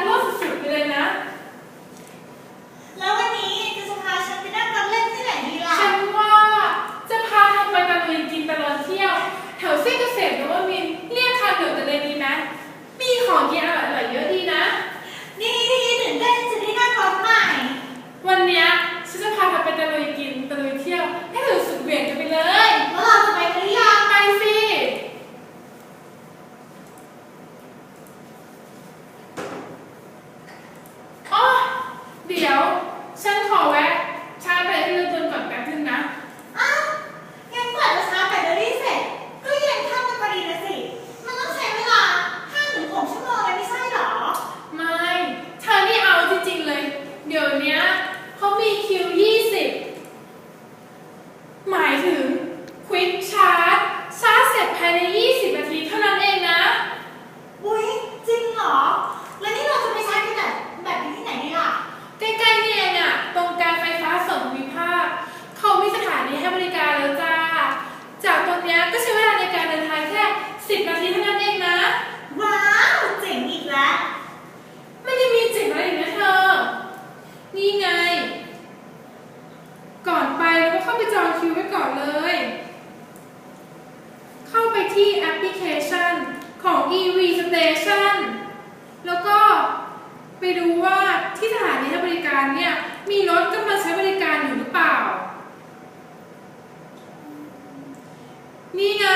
กเอร์สุดๆเลยนะ แล้ววันนี้จะพาฉันไปนั่งกัเล่นที่ไหนดีล่ะ ฉันว่าจะพาเธอไปตะลุยกินตะลอเที่ยวแถวเส้นเกษตร สิบนาทีเท่านั้นเองนะ ว้าว เจ๋งอีกแล้วไม่ได้มีเจ๋งอะไรอีกนะเธอ นี่ไง ก่อนไปเราก็เข้าไปจองคิวไว้ก่อนเลย เข้าไปที่แอปพลิเคชันของ EV Station แล้วก็ไปดูว่าที่สถานีให้บริการเนี่ย มีรถกำลังใช้บริการอยู่หรือเปล่า นี่ไง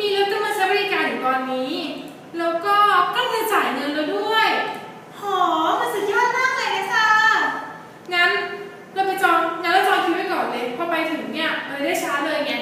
มีรถ บริการอยู่ตอนนี้ แล้วก็ก็เลยจ่ายเงินแล้วด้วยหอมันสุดยอดมากเลยนะคะงั้นเราไปจองงั้นเราจองคิวไว้ก่อนเลย พอไปถึงเนี่ยเราได้ช้าเลยไง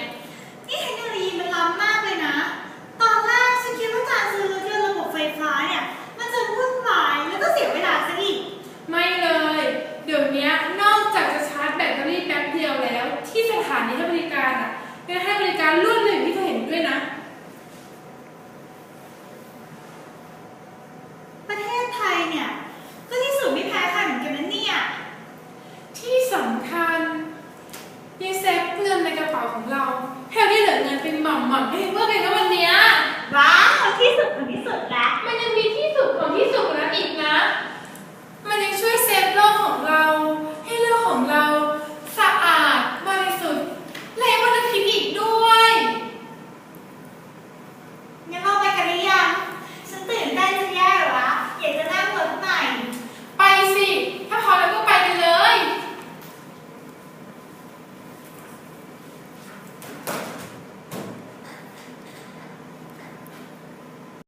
๋าของเราแถมยังเหลือเงินเป็นหม่อมหม่อมให้เพื่อนเลยนะวันนี้ว้าวที่สุดที่สุด